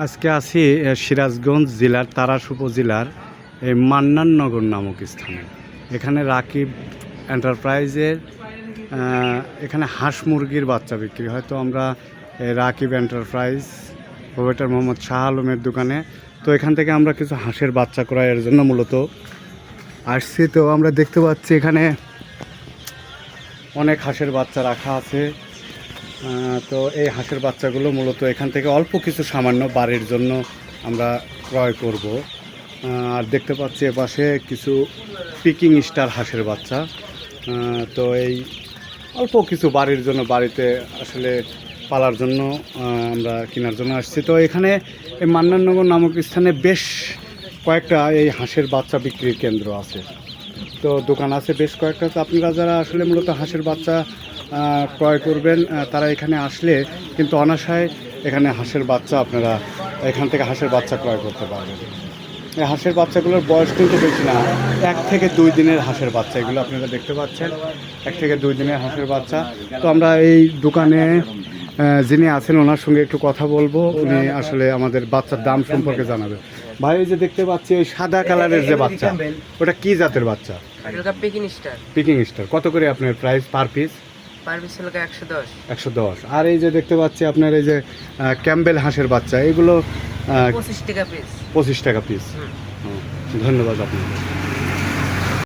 আজকে আছি সিরাজগঞ্জ জেলার তারাস উপজেলার এই মান্নাননগর নামক স্থানে। এখানে রাকিব এন্টারপ্রাইজের এখানে হাঁস মুরগির বাচ্চা বিক্রি হয়। তো আমরা রাকিব এন্টারপ্রাইজ প্রোভাইটার মোহাম্মদ শাহ আলমের দোকানে। তো এখান থেকে আমরা কিছু হাঁসের বাচ্চা ক্রয়ের জন্য মূলত আসছি। তো আমরা দেখতে পাচ্ছি এখানে অনেক হাঁসের বাচ্চা রাখা আছে। তো এই হাঁসের বাচ্চাগুলো মূলত এখান থেকে অল্প কিছু সামান্য বাড়ির জন্য আমরা ক্রয় করব। আর দেখতে পাচ্ছি এপাশে কিছু পিকিং স্টার হাঁসের বাচ্চা। তো এই অল্প কিছু বাড়ির জন্য বাড়িতে আসলে পালার জন্য আমরা কেনার জন্য আসছি। তো এখানে এই মান্নানগর নামক স্থানে বেশ কয়েকটা এই হাঁসের বাচ্চা বিক্রির কেন্দ্র আছে। তো দোকান আছে বেশ কয়েকটা। তো আপনারা যারা আসলে মূলত হাঁসের বাচ্চা ক্রয় করবেন তারা এখানে আসলে কিন্তু অনাশায় এখানে হাঁসের বাচ্চা আপনারা এখান থেকে হাঁসের বাচ্চা ক্রয় করতে পারবেন। এই হাঁসের বাচ্চাগুলোর বয়স কিন্তু বেশি না এক থেকে দুই দিনের হাঁসের বাচ্চা এগুলো আপনারা দেখতে পাচ্ছেন এক থেকে দুই দিনের হাঁসের বাচ্চা। তো আমরা এই দোকানে যিনি আছেন ওনার সঙ্গে একটু কথা বলব উনি আসলে আমাদের বাচ্চার দাম সম্পর্কে জানাবে। ভাই যে দেখতে পাচ্ছি এই সাদা কালারের যে বাচ্চা ওটা কি জাতের বাচ্চা? Packing star. পিকিং স্টার কত করে আপনার প্রাইস পার পিস? একশো দশ। আর এই যে দেখতে পাচ্ছি আপনার এই যে ক্যাম্বেল হাঁসের বাচ্চা এগুলো পঁচিশ টাকা পিস পঁচিশ টাকা পিস ধন্যবাদ আপনাকে।